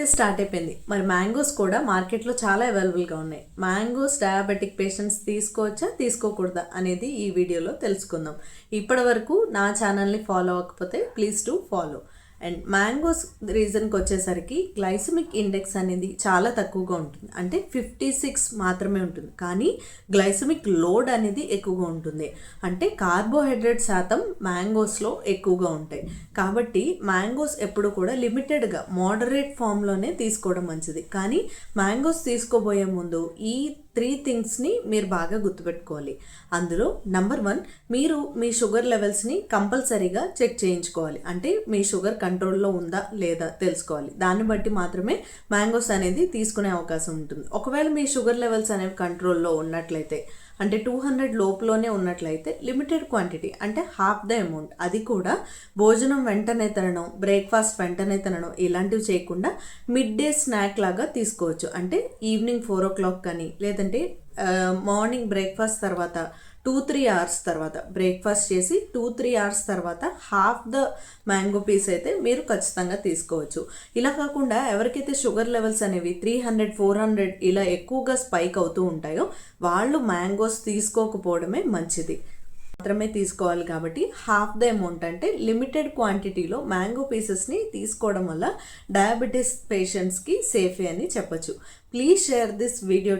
అయితే స్టార్ట్ అయిపోయింది. మరి మ్యాంగోస్ కూడా మార్కెట్లో చాలా అవైలబుల్గా ఉన్నాయి. మ్యాంగోస్ డయాబెటిక్ పేషెంట్స్ తీసుకోవచ్చా తీసుకోకూడదా అనేది ఈ వీడియోలో తెలుసుకుందాం. ఇప్పటి వరకు నా ఛానల్ని ఫాలో అవ్వకపోతే please to follow. And mangoes రీజన్కి వచ్చేసరికి గ్లైసమిక్ ఇండెక్స్ అనేది చాలా తక్కువగా ఉంటుంది. అంటే ఫిఫ్టీ సిక్స్ మాత్రమే ఉంటుంది. కానీ గ్లైసమిక్ లోడ్ అనేది ఎక్కువగా ఉంటుంది. అంటే కార్బోహైడ్రేట్ శాతం మ్యాంగోస్లో ఎక్కువగా ఉంటాయి. కాబట్టి మ్యాంగోస్ ఎప్పుడు కూడా లిమిటెడ్గా మోడరేట్ ఫామ్లోనే తీసుకోవడం మంచిది. కానీ మ్యాంగోస్ తీసుకోబోయే ముందు ఈ త్రీ థింగ్స్ని మీరు బాగా గుర్తుపెట్టుకోవాలి. అందులో నంబర్ వన్ మీరు మీ షుగర్ లెవెల్స్ని కంపల్సరీగా చెక్ చేయించుకోవాలి. అంటే మీ షుగర్ కంట్రోల్లో ఉందా లేదా తెలుసుకోవాలి. దాన్ని బట్టి మాత్రమే మ్యాంగోస్ అనేది తీసుకునే అవకాశం ఉంటుంది. ఒకవేళ మీ షుగర్ లెవెల్స్ అనేవి కంట్రోల్లో ఉన్నట్లయితే అంటే టూ హండ్రెడ్ లోపులోనే ఉన్నట్లయితే లిమిటెడ్ క్వాంటిటీ అంటే హాఫ్ ద అమౌంట్. అది కూడా భోజనం వెంటనే తినడం బ్రేక్ఫాస్ట్ వెంటనే తినడం ఇలాంటివి చేయకుండా మిడ్ డే స్నాక్ లాగా తీసుకోవచ్చు. అంటే ఈవినింగ్ ఫోర్ ఓ క్లాక్ కానీ లేదంటే మార్నింగ్ బ్రేక్ఫాస్ట్ తర్వాత టూ త్రీ అవర్స్ తర్వాత బ్రేక్ఫాస్ట్ చేసి టూ త్రీ అవర్స్ తర్వాత హాఫ్ ద మ్యాంగో పీస్ అయితే మీరు ఖచ్చితంగా తీసుకోవచ్చు. ఇలా కాకుండా ఎవరికైతే షుగర్ లెవెల్స్ అనేవి త్రీ హండ్రెడ్ ఫోర్ హండ్రెడ్ ఇలా ఎక్కువగా స్పైక్ అవుతూ ఉంటాయో వాళ్ళు మ్యాంగోస్ తీసుకోకపోవడమే మంచిది. మాత్రమే తీసుకోవాలి కాబట్టి హాఫ్ ద అమౌంట్ అంటే లిమిటెడ్ క్వాంటిటీలో మ్యాంగో పీసెస్ని తీసుకోవడం వల్ల డయాబెటీస్ పేషెంట్స్కి సేఫే అని చెప్పొచ్చు. Please share this video